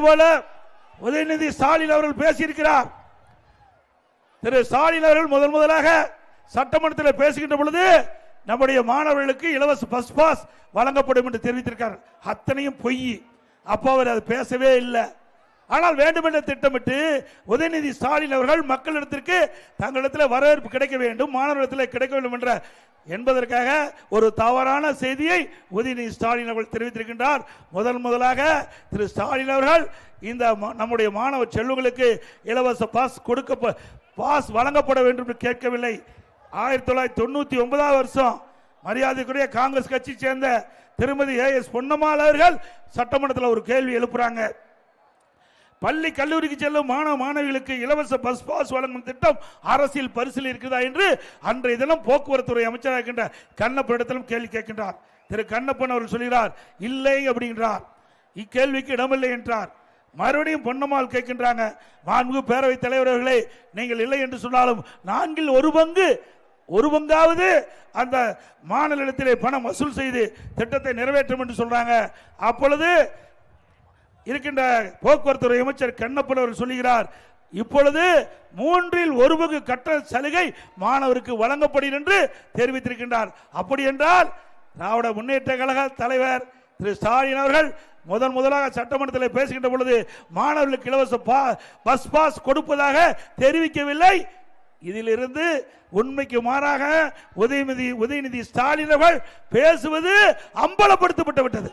போல உதயநிதி ஸ்டாலின் அவர்கள் பேசியிருக்கிறார். திரு ஸ்டாலின் அவர்கள் முதல் முதலாக சட்டமன்றத்தில் பேசுகின்ற பொழுது நம்முடைய மாணவர்களுக்கு இலவச பஸ் பாஸ் வழங்கப்படும் என்று தெரிவித்திருக்கார். அத்தனையும் பொய். அப்போ அவர் அது பேசவே இல்லை. ஆனால் வேண்டுமென்ற திட்டமிட்டு உதயநிதி ஸ்டாலின் அவர்கள் மக்களிடத்திற்கு தங்களிடத்தில் வரவேற்பு கிடைக்க வேண்டும் மாணவர்களிடத்தில் கிடைக்க வேண்டும் என்ற என்பதற்காக ஒரு தவறான செய்தியை உதயநிதி ஸ்டாலின் அவர்கள் தெரிவித்திருக்கின்றார். முதல் முதலாக திரு ஸ்டாலின் அவர்கள் இந்த நம்முடைய மாணவ செல்வங்களுக்கு இலவச பாஸ் கொடுக்க பாஸ் வழங்கப்பட வேண்டும் என்று கேட்கவில்லை. ஆயிரத்தி தொள்ளாயிரத்தி தொண்ணூத்தி ஒன்பதாவது வருஷம் மரியாதைக்குரிய காங்கிரஸ் கட்சி சேர்ந்த திருமதி ஏ எஸ் பொன்னம்மாள் அவர்கள் சட்டமன்றத்தில் ஒரு கேள்வி எழுப்புறாங்க. பள்ளி கல்லூரிக்கு செல்லும் மாணவ மாணவிகளுக்கு இலவச பஸ் பாஸ் வழங்கும் திட்டம் அரசியல் பரிசில் இருக்கிறதா என்று அன்றைய தினம் போக்குவரத்துறை அமைச்சராக இருக்கின்ற கண்ணப்பனிடத்திலும் கேள்வி கேட்கின்றார். திரு கண்ணப்பன் அவர்கள் சொல்கிறார் இல்லை அப்படின்றார். இக்கேள்விக்கு இடமில்லை என்றார். மறுபடியும் பொன்னம்மாள் கேட்கின்றாங்க மாண்பு பேரவைத் தலைவர்களே நீங்கள் இல்லை என்று சொன்னாலும் நான்கில் ஒரு பங்கு ஒரு பங்காவது அந்த மாநிலத்திலே பணம் வசூல் செய்து திட்டத்தை நிறைவேற்றும் என்று சொல்றாங்க. அப்பொழுது இருக்கின்ற போக்குவரத்துறை அமைச்சர் கண்ணப்பன் அவர்கள் சொல்லுகிறார் இப்பொழுது மூன்றில் ஒரு பங்கு கட்டண சலுகை மாணவருக்கு வழங்கப்படும் என்று தெரிவித்திருக்கின்றார். அப்படி என்றால் திராவிட முன்னேற்ற கழக தலைவர் திரு ஸ்டாலின் அவர்கள் முதன் முதலாக சட்டமன்றத்தில் பேசுகின்ற பொழுது மாணவர்களுக்கு இலவச பா- பஸ் பாஸ் கொடுப்பதாக தெரிவிக்கவில்லை. இதிலிருந்து உண்மைக்கு மாறாக உதயநிதி உதயநிதி ஸ்டாலின் அவர்கள் பேசுவது அம்பலப்படுத்தப்பட்டு விட்டது.